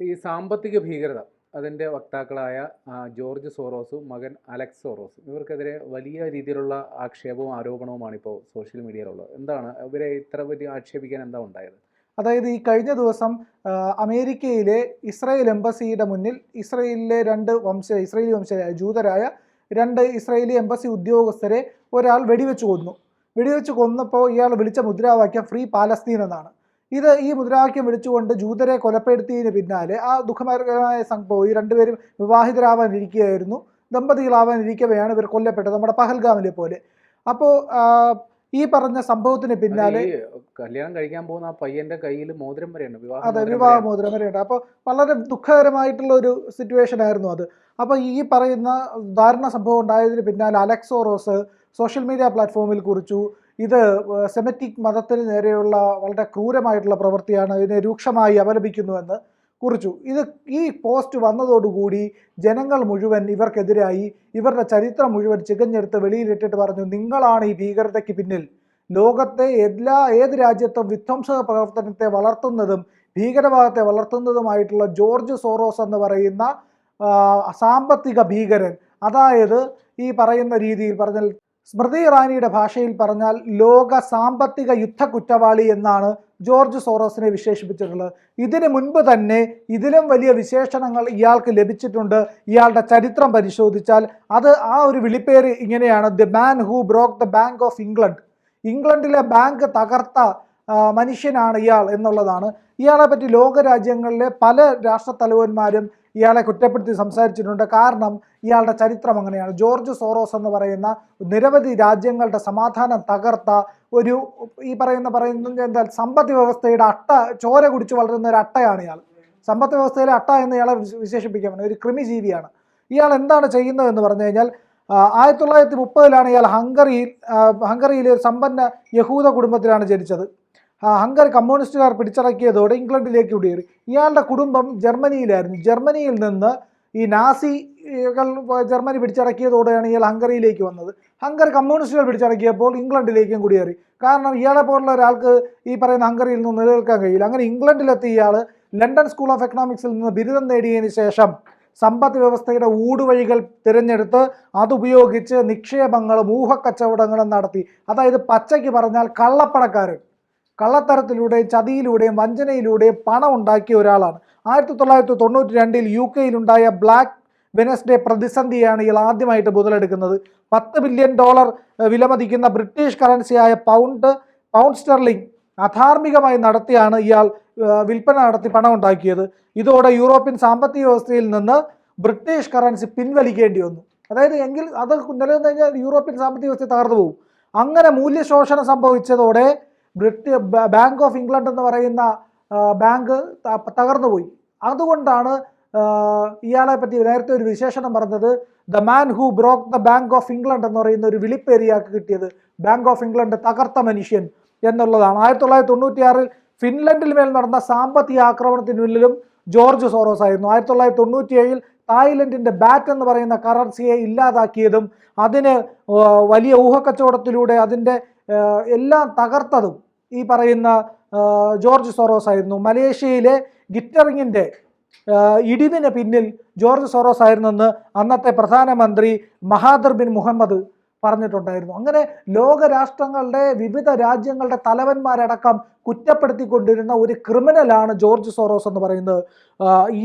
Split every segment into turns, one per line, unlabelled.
ഈ സാമ്പത്തിക ഭീകരത അതിന്റെ വക്താക്കളായ ജോർജ് സോറോസും മകൻ അലക്സ് സോറോസും ഇവർക്കെതിരെ വലിയ രീതിയിലുള്ള ആക്ഷേപവും ആരോപണവുമാണ് ഇപ്പോൾ സോഷ്യൽ മീഡിയയിലുള്ളത്. എന്താണ്? ഇവരെ ഇത്ര വലിയ ആക്ഷേപിക്കാൻ എന്താ ഉണ്ടായത്?
അതായത് ഈ കഴിഞ്ഞ ദിവസം അമേരിക്കയിലെ ഇസ്രായേൽ എംബസിയുടെ മുന്നിൽ ഇസ്രായേലിലെ രണ്ട് വംശ ഇസ്രായേലി വംശരായ ജൂതരായ രണ്ട് ഇസ്രായേലി എംബസി ഉദ്യോഗസ്ഥരെ ഒരാൾ വെടിവെച്ച് കൊന്നു. വെടിവെച്ച് കൊന്നപ്പോൾ ഇയാൾ വിളിച്ച മുദ്രാവാക്യം ഫ്രീ പാലസ്തീൻ എന്നാണ്. ഇത് ഈ മുദ്രാവാക്യം വിളിച്ചുകൊണ്ട് ജൂതരെ കൊലപ്പെടുത്തിയതിന് പിന്നാലെ ആ ദുഃഖകരമായ സംഭവം. ഈ രണ്ടുപേരും വിവാഹിതരാവാൻ ഇരിക്കുകയായിരുന്നു ദമ്പതികളാവാൻ ഇരിക്കവെയാണ് ഇവർ കൊല്ലപ്പെട്ടത് നമ്മുടെ പഹൽഗാമിലെ പോലെ. അപ്പോൾ ഈ പറഞ്ഞ സംഭവത്തിന് പിന്നാലെ
കല്യാണം കഴിക്കാൻ പോകുന്ന ആ പയ്യന്റെ കയ്യിൽ മോതിരം വരെയുണ്ട്. വിവാഹം
അതെ വിവാഹ മോതിരം വരെയുണ്ട്. അപ്പോൾ വളരെ ദുഃഖകരമായിട്ടുള്ള ഒരു സിറ്റുവേഷൻ ആയിരുന്നു അത്. അപ്പോൾ ഈ പറയുന്ന ദാരുണ സംഭവം ഉണ്ടായതിന് പിന്നാലെ അലക്സോറോസ് സോഷ്യൽ മീഡിയ പ്ലാറ്റ്ഫോമിൽ കുറിച്ചു. ഇത് സെമറ്റിക് മതത്തിന് നേരെയുള്ള വളരെ ക്രൂരമായിട്ടുള്ള പ്രവൃത്തിയാണ് ഇതിനെ രൂക്ഷമായി അപലപിക്കുന്നുവെന്ന് കുറിച്ചു. ഇത് ഈ പോസ്റ്റ് വന്നതോടുകൂടി ജനങ്ങൾ മുഴുവൻ ഇവർക്കെതിരായി ഇവരുടെ ചരിത്രം മുഴുവൻ ചികഞ്ഞെടുത്ത് വെളിയിലിട്ടിട്ട് പറഞ്ഞു നിങ്ങളാണ് ഈ ഭീകരതയ്ക്ക് പിന്നിൽ. ലോകത്തെ എല്ലാ ഏത് രാജ്യത്തും വിധ്വംസക പ്രവർത്തനത്തെ വളർത്തുന്നതും ഭീകരവാദത്തെ വളർത്തുന്നതുമായിട്ടുള്ള ജോർജ് സോറോസ് എന്ന് പറയുന്ന സാമ്പത്തിക ഭീകരൻ. അതായത് ഈ പറയുന്ന രീതിയിൽ പറഞ്ഞാൽ സ്മൃതി ഇറാനിയുടെ ഭാഷയിൽ പറഞ്ഞാൽ ലോക സാമ്പത്തിക യുദ്ധ കുറ്റവാളി എന്നാണ് ജോർജ് സോറോസിനെ വിശേഷിപ്പിച്ചിട്ടുള്ളത്. ഇതിനു മുൻപ് തന്നെ ഇതിലും വലിയ വിശേഷണങ്ങൾ ഇയാൾക്ക് ലഭിച്ചിട്ടുണ്ട്. ഇയാളുടെ ചരിത്രം പരിശോധിച്ചാൽ അത് ആ ഒരു വിളിപ്പേര് ഇങ്ങനെയാണ്. The man who broke the bank of England. ഇംഗ്ലണ്ടിലെ ബാങ്ക് തകർത്ത മനുഷ്യനാണ് ഇയാൾ എന്നുള്ളതാണ്. ഇയാളെ പറ്റി ലോകരാജ്യങ്ങളിലെ പല രാഷ്ട്രത്തലവന്മാരും ഇയാളെ കുറ്റപ്പെടുത്തി സംസാരിച്ചിട്ടുണ്ട്. കാരണം ഇയാളുടെ ചരിത്രം അങ്ങനെയാണ്. ജോർജ് സോറോസ് എന്ന് പറയുന്ന നിരവധി രാജ്യങ്ങളുടെ സമാധാനം തകർത്ത ഒരു ഈ പറയുന്ന പറയുന്നത് എന്താ സമ്പദ് വ്യവസ്ഥയുടെ അട്ട ചോര കുടിച്ച് വളരുന്ന ഒരു അട്ടയാണ് ഇയാൾ. സമ്പദ് വ്യവസ്ഥയിലെ അട്ട എന്ന് ഇയാളെ വിശ- വിശേഷിപ്പിക്കാൻ പറ്റും. ഒരു കൃമിജീവിയാണ്. ഇയാൾ എന്താണ് ചെയ്യുന്നതെന്ന് പറഞ്ഞു കഴിഞ്ഞാൽ ആയിരത്തി തൊള്ളായിരത്തി മുപ്പതിലാണ് ഇയാൾ ഹംഗറിയിൽ ഹംഗറിയിലെ ഒരു സമ്പന്ന യഹൂദ കുടുംബത്തിലാണ് ജനിച്ചത്. ആ, ഹംഗറി കമ്മ്യൂണിസ്റ്റുകാർ പിടിച്ചടക്കിയതോടെ ഇംഗ്ലണ്ടിലേക്ക് കുടിയേറി. ഇയാളുടെ കുടുംബം ജർമ്മനിയിലായിരുന്നു. ജർമ്മനിയിൽ നിന്ന് ഈ നാസികൾ ജർമ്മനി പിടിച്ചടക്കിയതോടെയാണ് ഇയാൾ ഹംഗറിയിലേക്ക് വന്നത്. ഹംഗർ കമ്മ്യൂണിസ്റ്റുകൾ പിടിച്ചടക്കിയപ്പോൾ ഇംഗ്ലണ്ടിലേക്കും കുടിയേറി. കാരണം ഇയാളെ പോലുള്ള ഒരാൾക്ക് ഈ പറയുന്ന ഹംഗറിയിൽ നിന്ന് നിലനിൽക്കാൻ കഴിയില്ല. അങ്ങനെ ഇംഗ്ലണ്ടിലെത്തിയ ഇയാൾ ലണ്ടൻ സ്കൂൾ ഓഫ് എക്കണോമിക്സിൽ നിന്ന് ബിരുദം നേടിയതിന് ശേഷം സമ്പദ് വ്യവസ്ഥയുടെ ഊടുവഴികൾ തിരഞ്ഞെടുത്ത് അതുപയോഗിച്ച് നിക്ഷേപങ്ങളും ഊഹക്കച്ചവടങ്ങളും നടത്തി. അതായത് പച്ചയ്ക്ക് പറഞ്ഞാൽ കള്ളപ്പണക്കാരൻ. കള്ളത്തരത്തിലൂടെയും ചതിയിലൂടെയും വഞ്ചനയിലൂടെയും പണം ഉണ്ടാക്കിയ ഒരാളാണ്. ആയിരത്തി തൊള്ളായിരത്തി തൊണ്ണൂറ്റി രണ്ടിൽ യു കെയിലുണ്ടായ ബ്ലാക്ക് വെനസ്ഡേ പ്രതിസന്ധിയാണ് ഇയാൾ ആദ്യമായിട്ട് മുതലെടുക്കുന്നത് പത്ത് ബില്യൺ ഡോളർ വിലമതിക്കുന്ന ബ്രിട്ടീഷ് കറൻസിയായ പൗണ്ട് പൗണ്ട് സ്റ്റെർലിംഗ് അധാർമികമായി നടത്തിയാണ് ഇയാൾ വിൽപ്പന നടത്തി പണം ഉണ്ടാക്കിയത്. ഇതോടെ യൂറോപ്യൻ സാമ്പത്തിക വ്യവസ്ഥയിൽ നിന്ന് ബ്രിട്ടീഷ് കറൻസി പിൻവലിക്കേണ്ടി വന്നു. അതായത് എങ്കിൽ അത് നിലനിന്ന് കഴിഞ്ഞാൽ യൂറോപ്യൻ സാമ്പത്തിക വ്യവസ്ഥ തകർന്നു പോകും. അങ്ങനെ മൂല്യശോഷണം സംഭവിച്ചതോടെ ബ്രിട്ടി ബാങ്ക് ഓഫ് ഇംഗ്ലണ്ട് എന്ന് പറയുന്ന ബാങ്ക് തകർന്നുപോയി തകർന്നു പോയി. അതുകൊണ്ടാണ് ഇയാളെ പറ്റി നേരത്തെ ഒരു വിശേഷണം പറഞ്ഞത്. The man who broke the bank of England എന്ന് പറയുന്ന ഒരു വിളിപ്പേരിയാക്ക് കിട്ടിയത് ബാങ്ക് ഓഫ് ഇംഗ്ലണ്ട് തകർത്ത മനുഷ്യൻ എന്നുള്ളതാണ്. ആയിരത്തി തൊള്ളായിരത്തി തൊണ്ണൂറ്റിയാറിൽ ഫിൻലൻഡിൽ മേൽ നടന്ന സാമ്പത്തിക ആക്രമണത്തിന് പിന്നിലും ജോർജ് സോറോസ് ആയിരുന്നു. ആയിരത്തി തൊള്ളായിരത്തി തൊണ്ണൂറ്റിയേഴിൽ തായ്ലൻഡിന്റെ ബാറ്റ് എന്ന് പറയുന്ന കറൻസിയെ ഇല്ലാതാക്കിയതും അതിന് വലിയ ഊഹക്കച്ചവടത്തിലൂടെ അതിന്റെ എല്ലാം തകർത്തതും ഈ പറയുന്ന ജോർജ് സോറോസ് ആയിരുന്നു. മലേഷ്യയിലെ ഗിറ്ററിങ്ങിന്റെ ഇടിവിന് പിന്നിൽ ജോർജ് സോറോസ് ആയിരുന്നെന്ന് അന്നത്തെ പ്രധാനമന്ത്രി മഹാദർ ബിൻ മുഹമ്മദ് പറഞ്ഞിട്ടുണ്ടായിരുന്നു. അങ്ങനെ ലോകരാഷ്ട്രങ്ങളുടെ വിവിധ രാജ്യങ്ങളുടെ തലവന്മാരടക്കം കുറ്റപ്പെടുത്തിക്കൊണ്ടിരുന്ന ഒരു ക്രിമിനലാണ് ജോർജ് സോറോസ് എന്ന് പറയുന്നത്.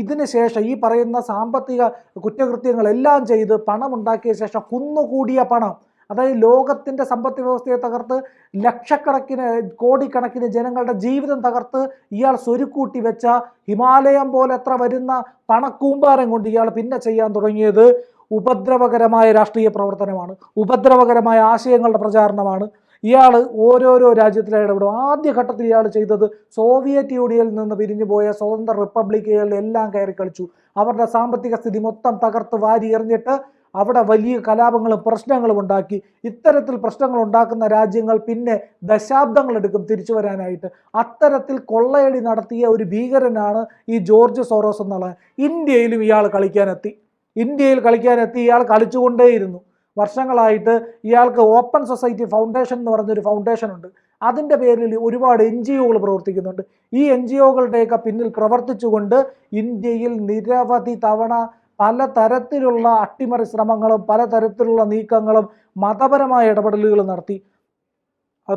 ഇതിന് ശേഷം ഈ പറയുന്ന സാമ്പത്തിക കുറ്റകൃത്യങ്ങളെല്ലാം ചെയ്ത് പണമുണ്ടാക്കിയ ശേഷം കുന്നുകൂടിയ പണം അതായത് ലോകത്തിന്റെ സമ്പത്ത് വ്യവസ്ഥയെ തകർത്ത് ലക്ഷക്കണക്കിന് കോടിക്കണക്കിന് ജനങ്ങളുടെ ജീവിതം തകർത്ത് ഇയാൾ സ്വരുക്കൂട്ടി വെച്ച ഹിമാലയം പോലെ എത്ര വരുന്ന പണക്കൂമ്പാരം കൊണ്ട് ഇയാൾ പിന്നെ ചെയ്യാൻ തുടങ്ങിയത് ഉപദ്രവകരമായ രാഷ്ട്രീയ പ്രവർത്തനമാണ് ഉപദ്രവകരമായ ആശയങ്ങളുടെ പ്രചാരണമാണ്. ഇയാൾ ഓരോരോ രാജ്യത്തിലെ ഇടപെടും. ആദ്യഘട്ടത്തിൽ ഇയാൾ ചെയ്തത് സോവിയറ്റ് യൂണിയനിൽ നിന്ന് പിരിഞ്ഞു പോയ സ്വതന്ത്ര റിപ്പബ്ലിക്കുകളിലെല്ലാം കയറി കളിച്ചു. അവരുടെ സാമ്പത്തിക സ്ഥിതി മൊത്തം തകർത്ത് വാരി എറിഞ്ഞിട്ട് അവിടെ വലിയ കലാപങ്ങളും പ്രശ്നങ്ങളും ഉണ്ടാക്കി ഇത്തരത്തിൽ പ്രശ്നങ്ങൾ ഉണ്ടാക്കുന്ന രാജ്യങ്ങൾ പിന്നെ ദശാബ്ദങ്ങളെടുക്കും തിരിച്ചു വരാനായിട്ട്. അത്തരത്തിൽ കൊള്ളയടി നടത്തിയ ഒരു ഭീകരനാണ് ഈ ജോർജ് സോറോസ് എന്നുള്ളത് ഇന്ത്യയിലും ഇയാൾ കളിക്കാനെത്തി. ഇന്ത്യയിൽ കളിക്കാനെത്തി ഇയാൾ കളിച്ചുകൊണ്ടേയിരുന്നു. വർഷങ്ങളായിട്ട് ഇയാൾക്ക് ഓപ്പൺ സൊസൈറ്റി ഫൗണ്ടേഷൻ എന്ന് പറഞ്ഞൊരു ഫൗണ്ടേഷൻ ഉണ്ട്. അതിന്റെ പേരിൽ ഒരുപാട് എൻ ജി ഒകൾ പ്രവർത്തിക്കുന്നുണ്ട്. ഈ എൻ ജി ഒകളുടെയൊക്കെ പിന്നിൽ പ്രവർത്തിച്ചുകൊണ്ട് ഇന്ത്യയിൽ നിരവധി തവണ പല തരത്തിലുള്ള അട്ടിമറി ശ്രമങ്ങളും പല തരത്തിലുള്ള നീക്കങ്ങളും മതപരമായ ഇടപെടലുകൾ നടത്തി.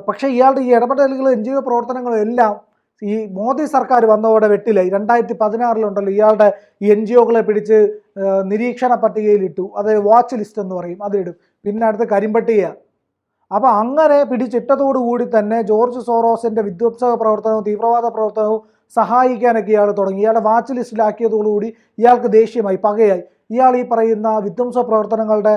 പക്ഷേ ഇയാളുടെ ഈ ഇടപെടലുകൾ എൻ ജി ഒ പ്രവർത്തനങ്ങളും എല്ലാം ഈ മോദി സർക്കാർ വന്നതോടെ വെട്ടിലായി. രണ്ടായിരത്തി പതിനാറിലുണ്ടല്ലോ ഇയാളുടെ ഈ എൻ ജി ഒകളെ പിടിച്ച് നിരീക്ഷണ പട്ടികയിലിട്ടു. അത് വാച്ച് ലിസ്റ്റ് എന്ന് പറയും അതിടും പിന്നെ അടുത്ത് കരിമ്പട്ടിക. അപ്പോൾ അങ്ങനെ പിടിച്ചിട്ടതോടുകൂടി തന്നെ ജോർജ് സോറോസിന്റെ വിധ്വംസക പ്രവർത്തനവും തീവ്രവാദ പ്രവർത്തനവും സഹായിക്കാനൊക്കെ ഇയാൾ തുടങ്ങി. ഇയാളെ വാച്ച് ലിസ്റ്റിലാക്കിയതോടുകൂടി ഇയാൾക്ക് ദേഷ്യമായി പകയായി. ഇയാൾ ഈ പറയുന്ന വിധ്വംസ പ്രവർത്തനങ്ങളുടെ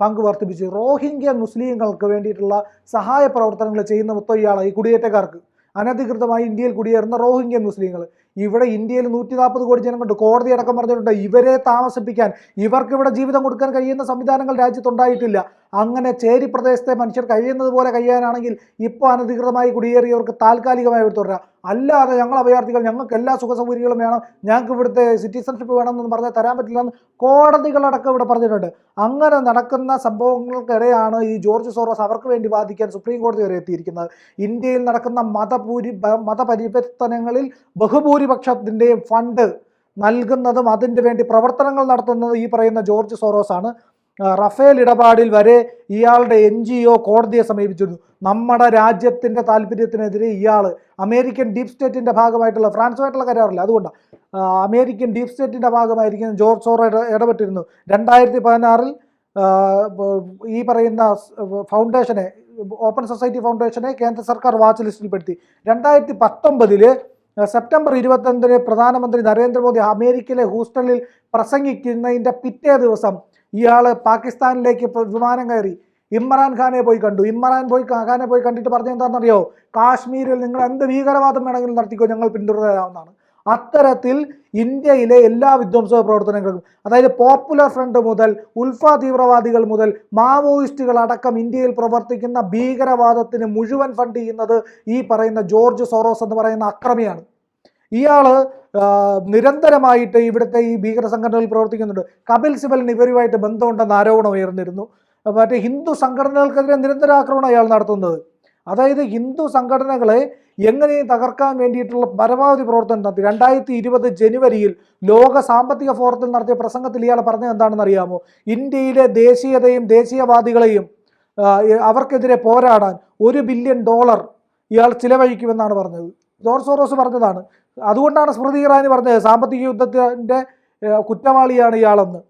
പങ്ക് വർദ്ധിപ്പിച്ച് റോഹിംഗ്യ മുസ്ലിങ്ങൾക്ക് വേണ്ടിയിട്ടുള്ള സഹായ പ്രവർത്തനങ്ങൾ ചെയ്യുന്ന മൊത്തം ഇയാളായി കുടിയേറ്റക്കാർക്ക്. അനധികൃതമായി ഇന്ത്യയിൽ കുടിയേറുന്ന റോഹിംഗ്യ മുസ്ലിങ്ങൾ. ഇവിടെ ഇന്ത്യയിൽ നൂറ്റി നാൽപ്പത് കോടി ജനങ്ങളുണ്ട് കോടതി അടക്കം പറഞ്ഞിട്ടുണ്ട് ഇവരെ താമസിപ്പിക്കാൻ. ഇവർക്ക് ഇവിടെ ജീവിതം കൊടുക്കാൻ കഴിയുന്ന സംവിധാനങ്ങൾ രാജ്യത്തുണ്ടായിട്ടില്ല. അങ്ങനെ ചേരി പ്രദേശത്തെ മനുഷ്യർ കഴിയുന്നത് പോലെ കഴിയാനാണെങ്കിൽ ഇപ്പോൾ അനധികൃതമായി കുടിയേറിയവർക്ക് താൽക്കാലികമായി എടുത്തു തുടരാം അല്ലാതെ ഞങ്ങൾ അഭയാർത്ഥികൾ ഞങ്ങൾക്ക് എല്ലാ സുഖ സൗകര്യങ്ങളും വേണം. ഞങ്ങൾക്ക് ഇവിടുത്തെ സിറ്റിസൺഷിപ്പ് വേണമെന്ന് പറഞ്ഞാൽ തരാൻ പറ്റില്ലെന്ന് കോടതികളടക്കം ഇവിടെ പറഞ്ഞിട്ടുണ്ട്. അങ്ങനെ നടക്കുന്ന സംഭവങ്ങൾക്കിടെയാണ് ഈ ജോർജ് സോറോസ് അവർക്ക് വേണ്ടി വാദിക്കാൻ സുപ്രീം കോടതി വരെ എത്തിയിരിക്കുന്നത്. ഇന്ത്യയിൽ നടക്കുന്ന മതപൂരി മതപരിവർത്തനങ്ങളിൽ ബഹുഭൂരിപക്ഷത്തിന്റെയും ഫണ്ട് നൽകുന്നതും അതിന്റെ വേണ്ടി പ്രവർത്തനങ്ങൾ നടത്തുന്നതും ഈ പറയുന്ന ജോർജ് സോറോസ് ആണ് റഫേൽ ഇടപാടിൽ വരെ ഇയാളുടെ എൻ ജി ഒ കോടതിയെ സമീപിച്ചിരുന്നു. നമ്മുടെ രാജ്യത്തിന്റെ താല്പര്യത്തിനെതിരെ ഇയാൾ അമേരിക്കൻ ഡീപ് സ്റ്റേറ്റിന്റെ ഭാഗമായിട്ടുള്ള ഫ്രാൻസുമായിട്ടുള്ള കരാറില്ല. അതുകൊണ്ടാണ് അമേരിക്കൻ ഡീപ് സ്റ്റേറ്റിന്റെ ഭാഗമായിരിക്കും ജോർജ് സോറ ഇടപെട്ടിരുന്നു. രണ്ടായിരത്തി പതിനാറിൽ ഈ പറയുന്ന ഫൗണ്ടേഷനെ ഓപ്പൺ സൊസൈറ്റി ഫൗണ്ടേഷനെ കേന്ദ്ര സർക്കാർ വാച്ച് ലിസ്റ്റിൽപ്പെടുത്തി രണ്ടായിരത്തി പത്തൊമ്പതിൽ സെപ്റ്റംബർ ഇരുപത്തൊന്നിന് പ്രധാനമന്ത്രി നരേന്ദ്രമോദി അമേരിക്കയിലെ ഹൂസ്റ്റണിൽ പ്രസംഗിക്കുന്നതിന്റെ പിറ്റേ ദിവസം ഇയാൾ പാകിസ്ഥാനിലേക്ക് വിമാനം കയറി. ഇമ്രാൻ ഖാനെ പോയി കണ്ടു. ഇമ്രാൻ പോയി ഖാനെ പോയി കണ്ടിട്ട് പറഞ്ഞ എന്താണെന്നറിയോ? കാശ്മീരിൽ നിങ്ങൾ എന്ത് ഭീകരവാദം വേണമെങ്കിലും നടത്തിക്കോ ഞങ്ങൾ പിന്തുടരാവുന്നതാണ്. അത്തരത്തിൽ ഇന്ത്യയിലെ എല്ലാ വിധ്വംസ പ്രവർത്തനങ്ങൾക്കും അതായത് പോപ്പുലർ ഫ്രണ്ട് മുതൽ ഉൽഫ തീവ്രവാദികൾ മുതൽ മാവോയിസ്റ്റുകൾ അടക്കം ഇന്ത്യയിൽ പ്രവർത്തിക്കുന്ന ഭീകരവാദത്തിന് മുഴുവൻ ഫണ്ട് ചെയ്യുന്നത് ഈ പറയുന്ന ജോർജ് സോറോസ് എന്ന് പറയുന്ന അക്രമിയാണ്. ഇയാൾ നിരന്തരമായിട്ട് ഇവിടുത്തെ ഈ ഭീകര സംഘടനകൾ പ്രവർത്തിക്കുന്നുണ്ട്. കപിൽ സിബലിന് ഇവരുമായിട്ട് ബന്ധമുണ്ടെന്ന് ആരോപണം ഉയർന്നിരുന്നു. മറ്റേ ഹിന്ദു സംഘടനകൾക്കെതിരെ നിരന്തര ആക്രമണം അയാൾ നടത്തുന്നത്. അതായത് ഹിന്ദു സംഘടനകളെ എങ്ങനെയും തകർക്കാൻ വേണ്ടിയിട്ടുള്ള പരമാവധി പ്രവർത്തനം നടത്തി. രണ്ടായിരത്തി ഇരുപത് ജനുവരിയിൽ ലോക സാമ്പത്തിക ഫോറത്തിൽ നടത്തിയ പ്രസംഗത്തിൽ ഇയാൾ പറഞ്ഞത് എന്താണെന്ന് അറിയാമോ? ഇന്ത്യയിലെ ദേശീയതയും ദേശീയവാദികളെയും അവർക്കെതിരെ പോരാടാൻ ഒരു ബില്യൺ ഡോളർ ഇയാൾ ചിലവഴിക്കുമെന്നാണ് പറഞ്ഞത്. ജോർജ് സോറോസ് പറഞ്ഞതാണ്. അതുകൊണ്ടാണ് സ്മൃതി ഇറാനി പറഞ്ഞത് സാമ്പത്തിക യുദ്ധത്തിന്റെ കുറ്റവാളിയാണ് ഇയാളെന്ന്.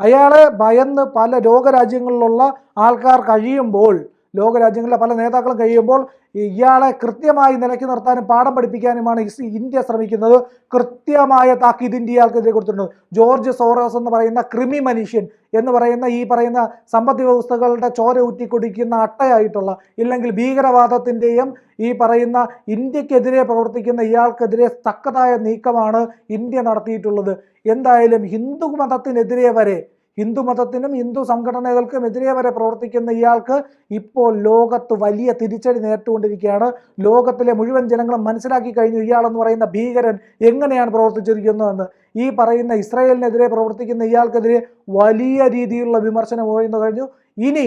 അയാളെ ഭയന്ന് പല ലോകരാജ്യങ്ങളിലുള്ള ആൾക്കാർ കഴിയുമ്പോൾ ലോകരാജ്യങ്ങളിലെ പല നേതാക്കളും കഴിയുമ്പോൾ ഇയാളെ കൃത്യമായി നിലയ്ക്ക് നിർത്താനും പാഠം പഠിപ്പിക്കാനുമാണ് ഇന്ത്യ ശ്രമിക്കുന്നത്. കൃത്യമായ താക്കീത് ഇന്ത്യ ഇയാൾക്കെതിരെ കൊടുത്തിട്ടുണ്ട്. ജോർജ് സോറോസ് എന്ന് പറയുന്ന ക്രിമി മനുഷ്യൻ എന്ന് പറയുന്ന ഈ പറയുന്ന സമ്പദ് വ്യവസ്ഥകളുടെ ചോര ഊറ്റിക്കൊടിക്കുന്ന അട്ടയായിട്ടുള്ള ഇല്ലെങ്കിൽ ഭീകരവാദത്തിന്റെയും ഈ പറയുന്ന ഇന്ത്യക്കെതിരെ പ്രവർത്തിക്കുന്ന ഇയാൾക്കെതിരെ തക്കതായ നീക്കമാണ് ഇന്ത്യ നടത്തിയിട്ടുള്ളത്. എന്തായാലും ഹിന്ദു മതത്തിനെതിരെ വരെ ഹിന്ദു മതത്തിനും ഹിന്ദു സംഘടനകൾക്കും എതിരെ വരെ പ്രവർത്തിക്കുന്ന ഇയാൾക്ക് ഇപ്പോൾ ലോകത്ത് വലിയ തിരിച്ചടി നേരിട്ടുകൊണ്ടിരിക്കുകയാണ്. ലോകത്തിലെ മുഴുവൻ ജനങ്ങളും മനസ്സിലാക്കി കഴിഞ്ഞു ഇയാളെന്ന് പറയുന്ന ഭീകരൻ എങ്ങനെയാണ് പ്രവർത്തിച്ചിരിക്കുന്നതെന്ന്. ഈ പറയുന്ന ഇസ്രായേലിനെതിരെ പ്രവർത്തിക്കുന്ന ഇയാൾക്കെതിരെ വലിയ രീതിയിലുള്ള വിമർശനം ഉയർന്നു കഴിഞ്ഞു. ഇനി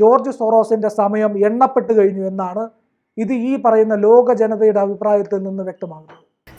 ജോർജ് സോറോസിന്റെ സമയം എണ്ണപ്പെട്ട് കഴിഞ്ഞു എന്നാണ് ഇത് ഈ പറയുന്ന ലോക ജനതയുടെ അഭിപ്രായത്തിൽ നിന്ന് വ്യക്തമാകുന്നത്.